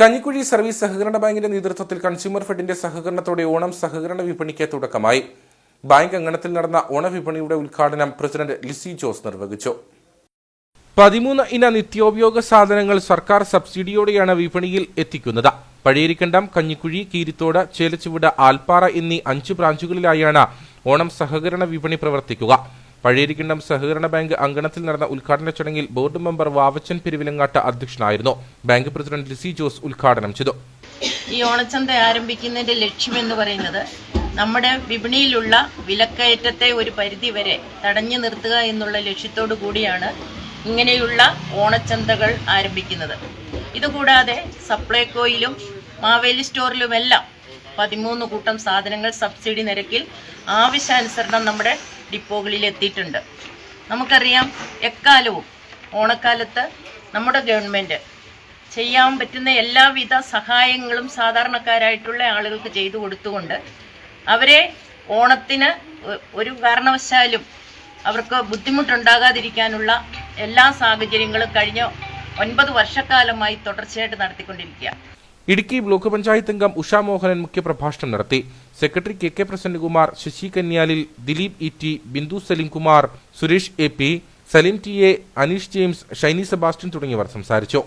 Kanjikuzhi service സഹകരണ ബാങ്കിന്റെ നേതൃത്വത്തിൽ കൺസ്യൂമർ ഫെഡിന്റെ സഹകരണത്തോടെ ഓണം സഹകരണ വിപണിക്ക് തുടക്കമായി. ബാങ്ക് അങ്കണത്തിൽ നടന്ന ഓണവിപണിയുടെ ഉദ്ഘാടനം പ്രസിഡന്റ് ലിസി ജോസ് നിർവഹിച്ചു. പതിമൂന്ന് ഇന നിത്യോപയോഗ സാധനങ്ങൾ സർക്കാർ സബ്സിഡിയോടെയാണ് വിപണിയിൽ എത്തിക്കുന്നത്. പഴയരിക്കണ്ടം കഞ്ഞിക്കുഴി കീരിത്തോട് ചേലച്ചുവിട ആൽപ്പാറ എന്നീ അഞ്ച് ബ്രാഞ്ചുകളിലായാണ് ഓണം സഹകരണ വിപണി പ്രവർത്തിക്കുക. പഴയരിക്കണ്ടം സഹകരണ ബാങ്ക് അങ്കണത്തിൽ നടന്ന ഉദ്ഘാടന ചടങ്ങിൽ ബോർഡ് മെമ്പർ വാവച്ചൻ പെരുവിലങ്ങാട്ട് അധ്യക്ഷനായിരുന്നു. ബാങ്ക് പ്രസിഡന്റ് ലിസി ജോസ് ഉദ്ഘാടനം ചെയ്തു. ഈ ഓണച്ചന്ത ആരംഭിക്കുന്നതിന്റെ ലക്ഷ്യം എന്ന് പറയുന്നത് നമ്മുടെ വിപണിയിലുള്ള വിലക്കയറ്റത്തെ ഒരു പരിധി വരെ തടഞ്ഞു നിർത്തുക എന്നുള്ള ലക്ഷ്യത്തോടു കൂടിയാണ് ഇങ്ങനെയുള്ള ഓണച്ചന്തകൾ ആരംഭിക്കുന്നത്. ഇതുകൂടാതെ സപ്ലൈകോയിലും മാവേലി സ്റ്റോറിലുമെല്ലാം പതിമൂന്ന് കൂട്ടം സാധനങ്ങൾ സബ്സിഡി നിരക്കിൽ ആവശ്യാനുസരണം നമ്മുടെ ഡിപ്പോകളിൽ എത്തിയിട്ടുണ്ട്. നമുക്കറിയാം എക്കാലവും ഓണക്കാലത്ത് നമ്മുടെ ഗവൺമെന്റ് ചെയ്യാൻ പറ്റുന്ന എല്ലാവിധ സഹായങ്ങളും സാധാരണക്കാരായിട്ടുള്ള ആളുകൾക്ക് ചെയ്തു കൊടുത്തുകൊണ്ട് അവരെ ഓണത്തിന് ഒരു കാരണവശാലും അവർക്ക് ബുദ്ധിമുട്ടുണ്ടാകാതിരിക്കാനുള്ള എല്ലാ സാഹചര്യങ്ങളും കഴിഞ്ഞ ഒൻപത് വർഷക്കാലമായി തുടർച്ചയായിട്ട് നടത്തിക്കൊണ്ടിരിക്കുക ഇടുക്കി ബ്ലോക്ക് പഞ്ചായത്ത് അംഗം ഉഷാ മോഹനൻ മുഖ്യപ്രഭാഷണം നടത്തി. Secretary K K Prasannakumar Sasi Kanyalil Dileep E T Bindu Salimkumar Suresh A P Salim T A Aneesh James Shiny Sebastian തുടങ്ങിയവർ സംസാരിച്ചു.